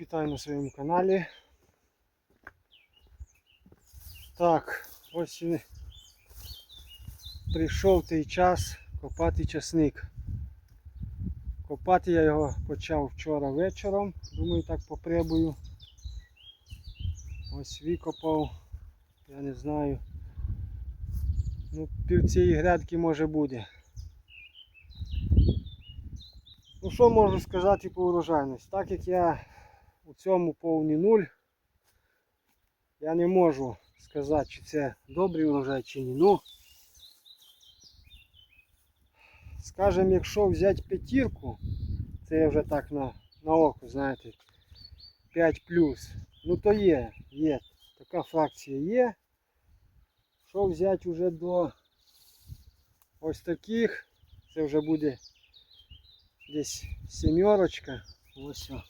Вітаю на своєму каналі. Так, ось і прийшов той час копати часник. Копати я його почав вчора вечором. Думаю, так попребую. Ось викопав, я не знаю. Ну, пів цієї грядки може буде. Ну що можу сказати по урожайності? Так як я у цьому повний нуль, я не можу сказати, чи це добрий урожай, чи ні. Ну, скажімо, якщо взяти п'ятірку, це я вже так на, на око, знаєте, 5 плюс, ну то є, є. Така фракція є. Що взяти вже до ось таких, це вже буде десь сімерочка. Ось о.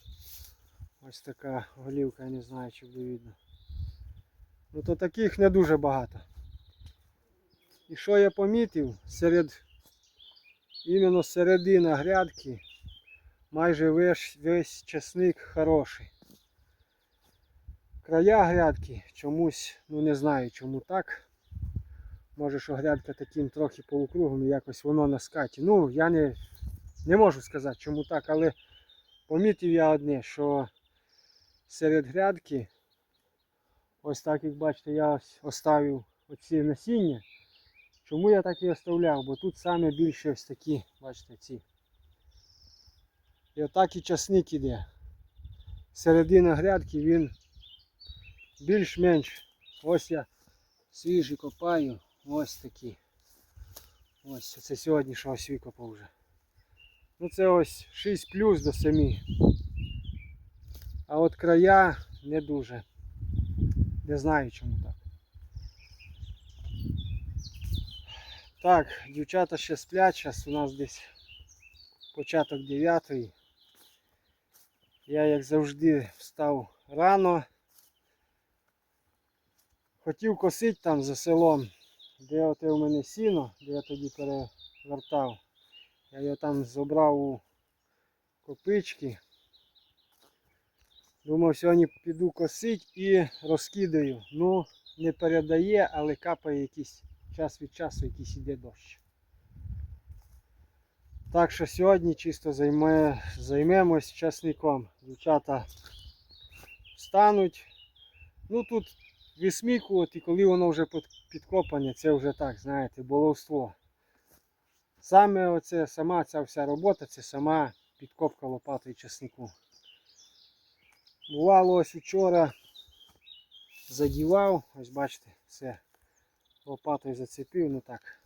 Ось така голівка, я не знаю, чи буде видно. Ну то таких не дуже багато. І що я помітив, серед іменно середина грядки майже весь, весь часник хороший. Края грядки чомусь, ну не знаю чому так. Може, що грядка таким трохи полукругом, і якось воно на скаті. Ну, я не, не можу сказати, чому так, але помітив я одне, що серед грядки, ось так як бачите, я оставив оці насіння. Чому я так і оставляв? Бо тут саме більше ось такі, бачите, ці. І отак і часник іде. Середина грядки він більш-менш. Ось я свіжі копаю. Ось такі. Ось це сьогодні що ось викопав вже. Ну це ось 6 плюс до 7. А от края не дуже. Не знаю чому так. Так, дівчата ще сплять, зараз у нас десь початок 9. Я як завжди встав рано. Хотів косити там за селом, де оте у мене сіно, де я тоді перевертав. Я його там забрав у копички. Думав, сьогодні піду косити і розкидаю. Ну, не передає, але капає якийсь час від часу, якийсь іде дощ. Так що сьогодні чисто займе, займемось часником. Дівчата встануть. Ну тут висмікувати, коли воно вже під- підкопане, це вже так, знаєте, боловство. Саме оце, сама ця вся робота, це сама підкопка лопатою часнику. Бувало ось вчора задівав, ось бачите, все лопатою зацепив, ну так.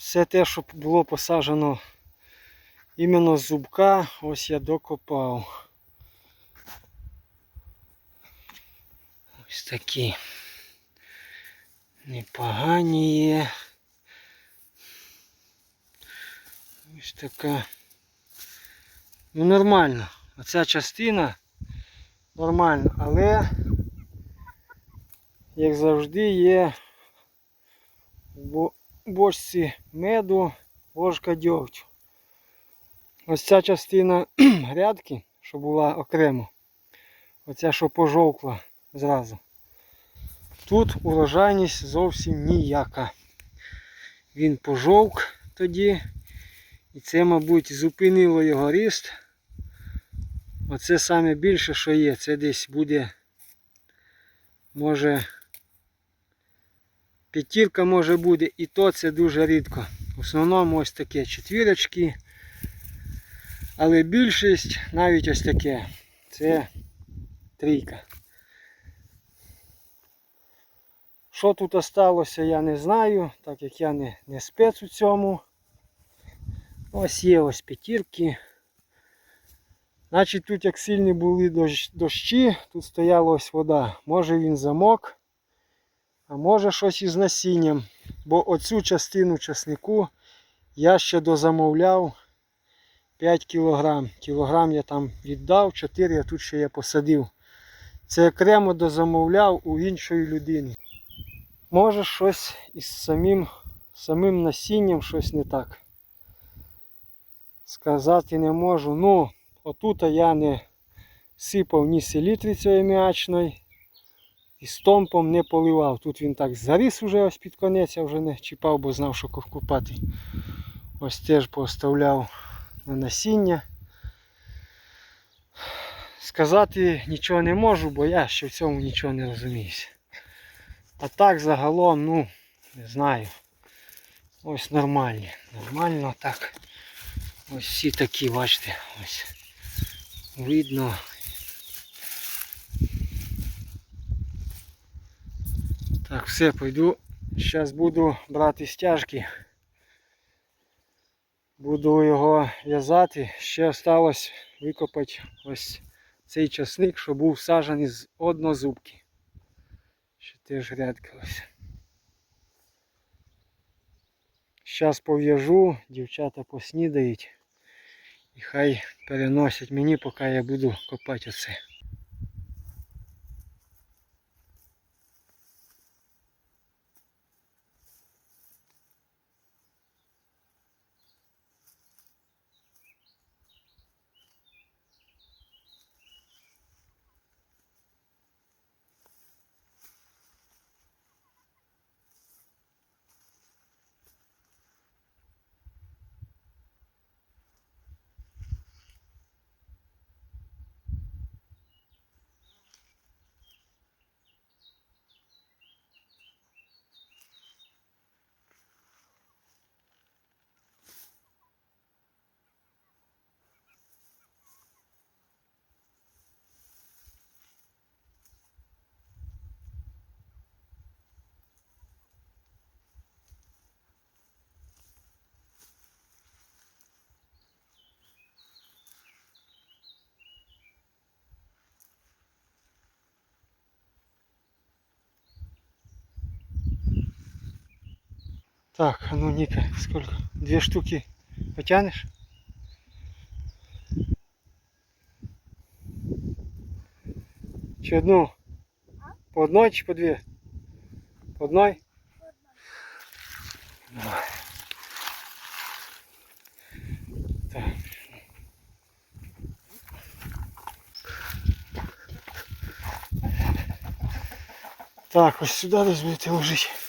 Все те, що було посаджено іменно з зубка, ось я докопав. Ось такі непогані є. Ось така. Ну нормально. Оця частина нормальна, але як завжди є бочці меду ложка дьогтю. Ось ця частина грядки, що була окремо, оця, що пожовкла зразу. Тут урожайність зовсім ніяка. Він пожовк тоді. І це, мабуть, зупинило його ріст. Оце саме більше, що є. Це десь буде, може, п'ятірка може буде, і то це дуже рідко. В основному ось таке четвірочки. Але більшість навіть ось таке. Це трійка. Що тут осталося, я не знаю, так як я не, не спец у цьому. Ось є ось п'ятірки. Значить тут як сильні були дощ- дощі, тут стояла ось вода. Може він замок, а може щось із насінням. Бо оцю частину часнику я ще дозамовляв 5 кг. Кілограм я там віддав, 4 я тут ще я посадив. Це окремо дозамовляв у іншої людини. Може щось із самим, самим насінням щось не так. Сказати не можу. Ну, отут я не сипав ні селітри цієї м'ячної. І стомпом не поливав. Тут він так заріс уже ось під конець, я вже не чіпав, бо знав, що купати. Ось теж поставляв на насіння. Сказати нічого не можу, бо я ще в цьому нічого не розуміюся. А так загалом, ну, не знаю. Ось нормальні. Нормально так. Ось всі такі, бачите, ось. Видно. Так, все, пойду. Зараз буду брати стяжки. Буду його в'язати. Ще осталось викопати ось цей часник, що був саджаний з однозубки. Ще теж рядка ось. Зараз пов'яжу, дівчата поснідають. І хай переносять мені, поки я буду копати оце. Так, а ну Ника, сколько? Две штуки потянешь? Чи одну? По одной чи по две? По одной? Давай. Так. Так, ось сюди десь будете ложити.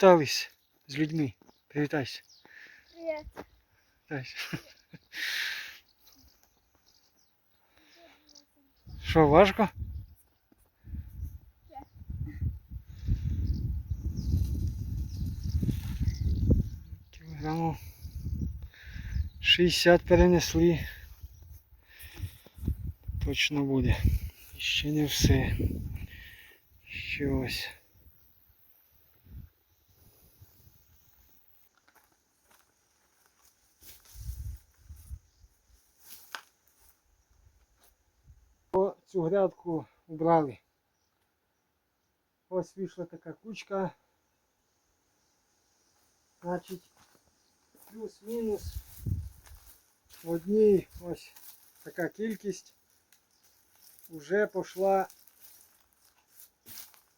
Привітались з людьми. Привітайся. Привітайся. Що, важко? Кілограмів 60 перенесли. Точно буде. Ще не все. Ще ось. Цю грядку убрали. Ось вийшла така кучка. Значить, плюс-мінус в одній ось така кількість. Уже пошла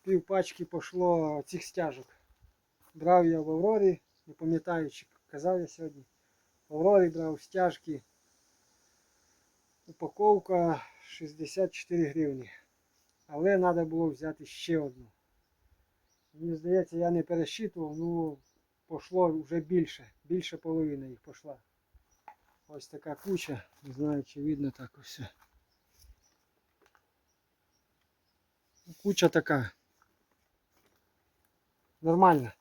пів пачки пошло цих стяжок. Брав я в Аврорі, не пам'ятаю, чи казав я сьогодні. В Аврорі брав стяжки. Упаковка 64 гривні. Але треба було взяти ще одну. Мені здається, я не пересчитував, ну пошло вже більше. Більше половини їх пішла. Ось така куча. Не знаю, чи видно так ось. Куча така. Нормальна.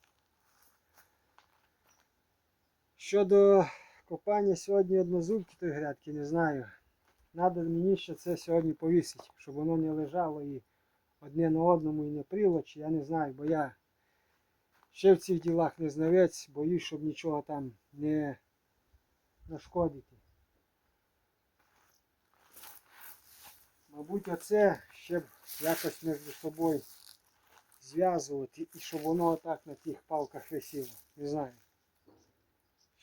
Щодо копання сьогодні однозубки тої грядки, не знаю. Надо мені ще це сьогодні повісити, щоб воно не лежало і одне на одному і не прилочі, я не знаю, бо я ще в цих ділах не знавець, боюсь, щоб нічого там не нашкодити. Мабуть, оце ще б якось між собою зв'язувати і щоб воно отак на тих палках висіло. Не знаю.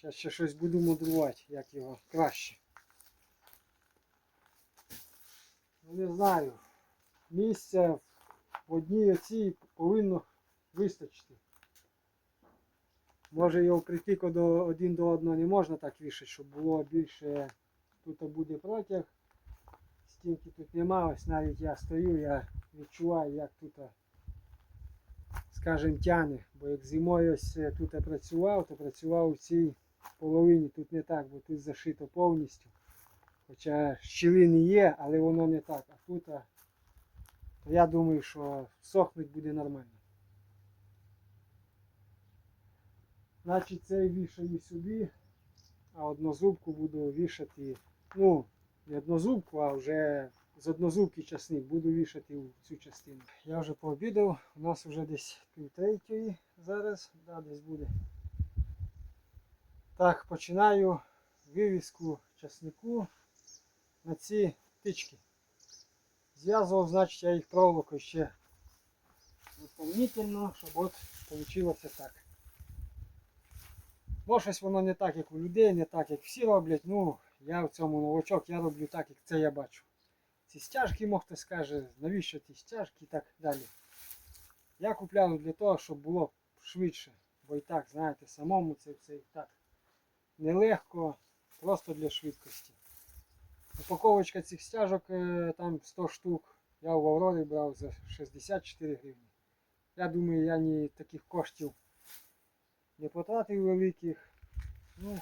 Зараз ще щось буду мудрувати, як його краще. Ну не знаю. Місця в одній оцій повинно вистачити. Може його до один до одного не можна так вішати, щоб було більше. Тут буде протяг. Стінки тут нема, ось навіть я стою, я відчуваю, як тут, скажімо, тяне. Бо як зимою ось е, тут працював, то працював у цій половині. Тут не так, бо тут зашито повністю. Хоча щілини є, але воно не так. А тут а, то я думаю, що сохнуть буде нормально. Значить цей вішаю сюди, а однозубку буду вішати, ну, не однозубку, а вже з однозубки часник буду вішати в цю частину. Я вже пообідав, у нас вже десь пів третьої зараз, да, десь буде. Так, починаю вивіску часнику на ці тички. Зв'язував, значить, я їх проволокою ще доповнительно, щоб от вийшло так. Може щось воно не так, як у людей, не так, як всі роблять. Ну, я в цьому новачок, я роблю так, як це я бачу. Ці стяжки, мог хтось скаже, навіщо ті стяжки і так далі. Я купляв для того, щоб було швидше. Бо і так, знаєте, самому це все і так нелегко, просто для швидкості. Упаковочка цих стяжок е, там 100 штук. Я в Аврорі брав за 64 гривні. Я думаю, я ні таких коштів не потратив великих. Ну,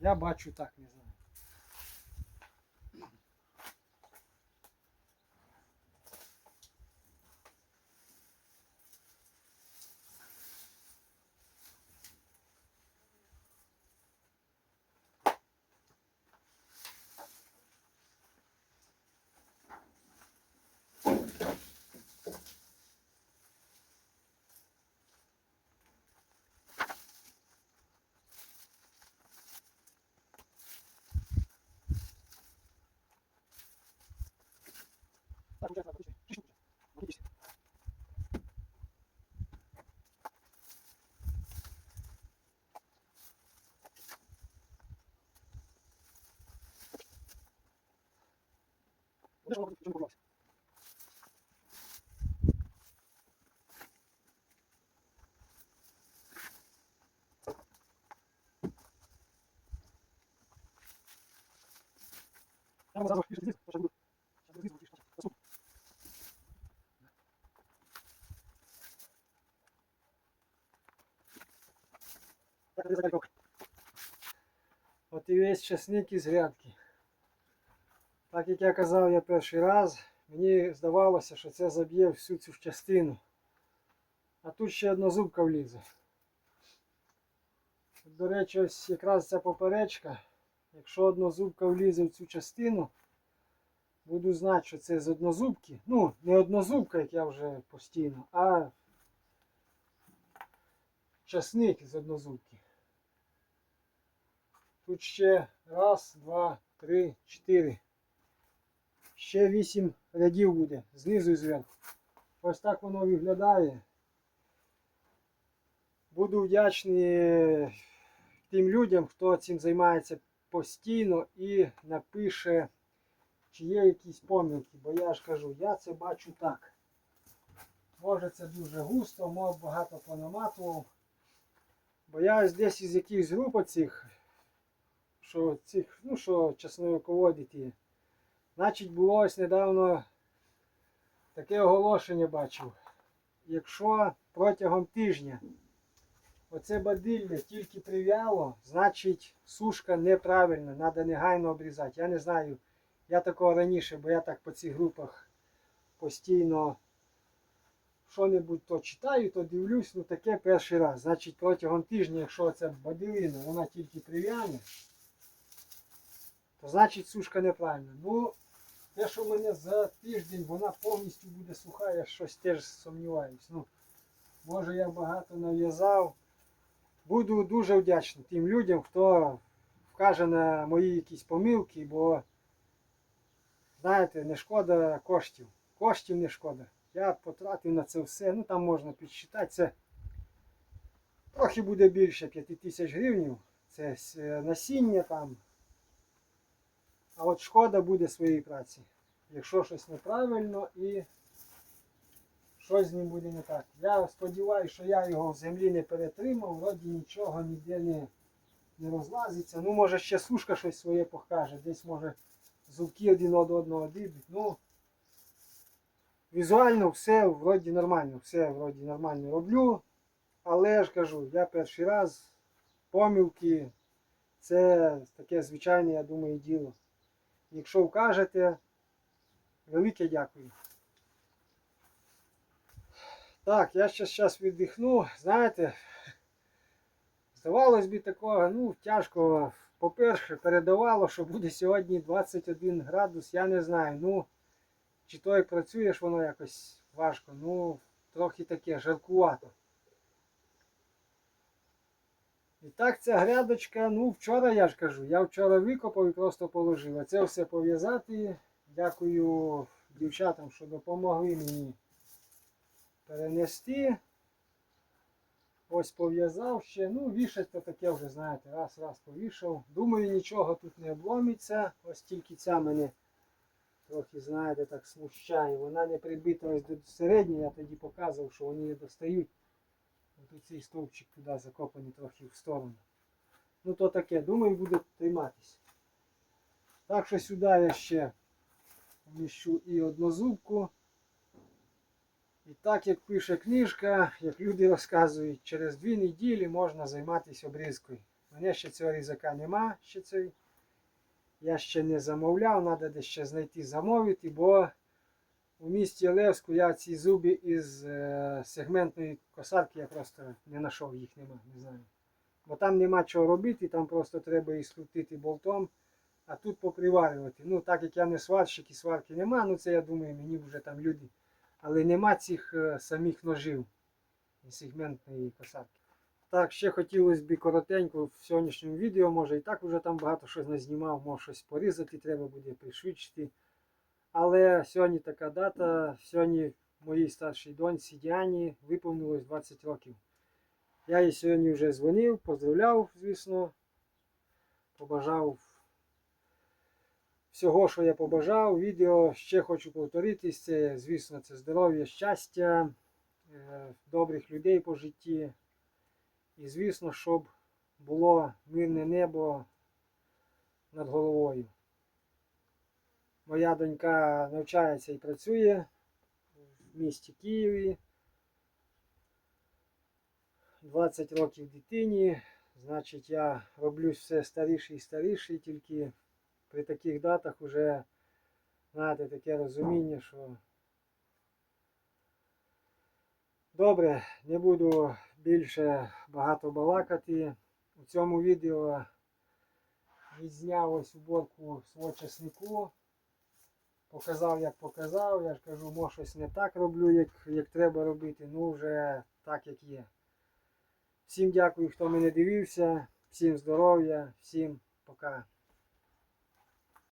я бачу так, не знаю. Так, уже надо, виключи. Виключи. Куди ж воно чому порвалося? Я вам зразу пишу здесь, сейчас буду. Сейчас буду здесь, буду писать. Посуд. От і весь часник із грядки. Так як я казав я перший раз, мені здавалося, що це заб'є всю цю частину. А тут ще одна зубка влізе. До речі, ось якраз ця поперечка. Якщо однозубка влізе в цю частину, буду знати, що це з однозубки. Ну, не однозубка, як я вже постійно, а часник з однозубки. Тут ще раз, два, три, чотири. Ще вісім рядів буде знизу і зверху. Ось так воно виглядає. Буду вдячний тим людям, хто цим займається постійно і напише, чи є якісь помилки. Бо я ж кажу, я це бачу так. Може це дуже густо, може багато понаматував. Бо я десь із якихось груп оцих, що цих, ну що чесноководі ті. Значить, було ось недавно таке оголошення бачив. Якщо протягом тижня оце бадилля тільки прив'яло, значить сушка неправильна, треба негайно обрізати. Я не знаю, я такого раніше, бо я так по цих групах постійно що-небудь то читаю, то дивлюсь, ну таке перший раз. Значить протягом тижня, якщо це бадилина, вона тільки прив'яне, то значить сушка неправильна. Ну, те, що в мене за тиждень вона повністю буде суха, я щось теж сумніваюсь. Ну, може я багато нав'язав. Буду дуже вдячний тим людям, хто вкаже на мої якісь помилки, бо, знаєте, не шкода коштів. Коштів не шкода. Я потратив на це все, ну там можна підсчитати, це трохи буде більше 5 тисяч гривень. Це насіння там. А от шкода буде своєї праці. Якщо щось неправильно і щось з ним буде не так. Я сподіваюся, що я його в землі не перетримав, вроді нічого ніде не, не розлазиться. Ну, може ще сушка щось своє покаже, десь може зубки один од одного дибуть. Ну, візуально все вроді нормально, все вроді нормально роблю. Але ж кажу, я перший раз помилки, це таке звичайне, я думаю, діло. Якщо вкажете, велике дякую. Так, я ще зараз віддихну. Знаєте, здавалось би такого, ну, тяжко. По-перше, передавало, що буде сьогодні 21 градус, я не знаю. Ну, чи то як працюєш, воно якось важко. Ну, трохи таке жаркувато. І так ця грядочка, ну вчора я ж кажу, я вчора викопав і просто положив. А це все пов'язати. Дякую дівчатам, що допомогли мені перенести. Ось пов'язав ще. Ну, вішать то таке вже, знаєте, раз, раз повішав. Думаю, нічого тут не обломиться. Ось тільки ця мене трохи, знаєте, так смущає. Вона не прибита ось до середньої, я тоді показував, що вони не достають. Ось цей стовпчик туди закопаний трохи в сторону. Ну то таке, думаю, буде триматись. Так що сюди я ще вміщу і однозубку. І так як пише книжка, як люди розказують, через дві неділі можна займатися обрізкою. У мене ще цього різака нема, ще цей. Я ще не замовляв, треба десь ще знайти замовити, бо у місті Олевську я ці зуби із е, сегментної косарки я просто не знайшов, їх нема, не знаю. Бо там нема чого робити, там просто треба їх скрутити болтом, а тут поприварювати. Ну, так як я не сварщик і сварки нема, ну це я думаю, мені вже там люди. Але нема цих е, самих ножів і сегментної косарки. Так, ще хотілося б коротенько в сьогоднішньому відео, може і так вже там багато щось назнімав, може щось порізати, треба буде пришвидшити. Але сьогодні така дата, сьогодні моїй старшій доньці Діані виповнилось 20 років. Я їй сьогодні вже дзвонив, поздравляв, звісно. Побажав всього, що я побажав. Відео ще хочу повторитись. Це, звісно, це здоров'я, щастя, е, добрих людей по житті. І, звісно, щоб було мирне небо над головою. Моя донька навчається і працює в місті Києві. 20 років дитині. Значить, я роблю все старіше і старіше, тільки при таких датах вже, знаєте, таке розуміння, що добре, не буду більше багато балакати. У цьому відео відзняв ось уборку свого часнику. Показав, як показав. Я ж кажу, може щось не так роблю, як, як треба робити. Ну вже так, як є. Всім дякую, хто мене дивився. Всім здоров'я, всім пока.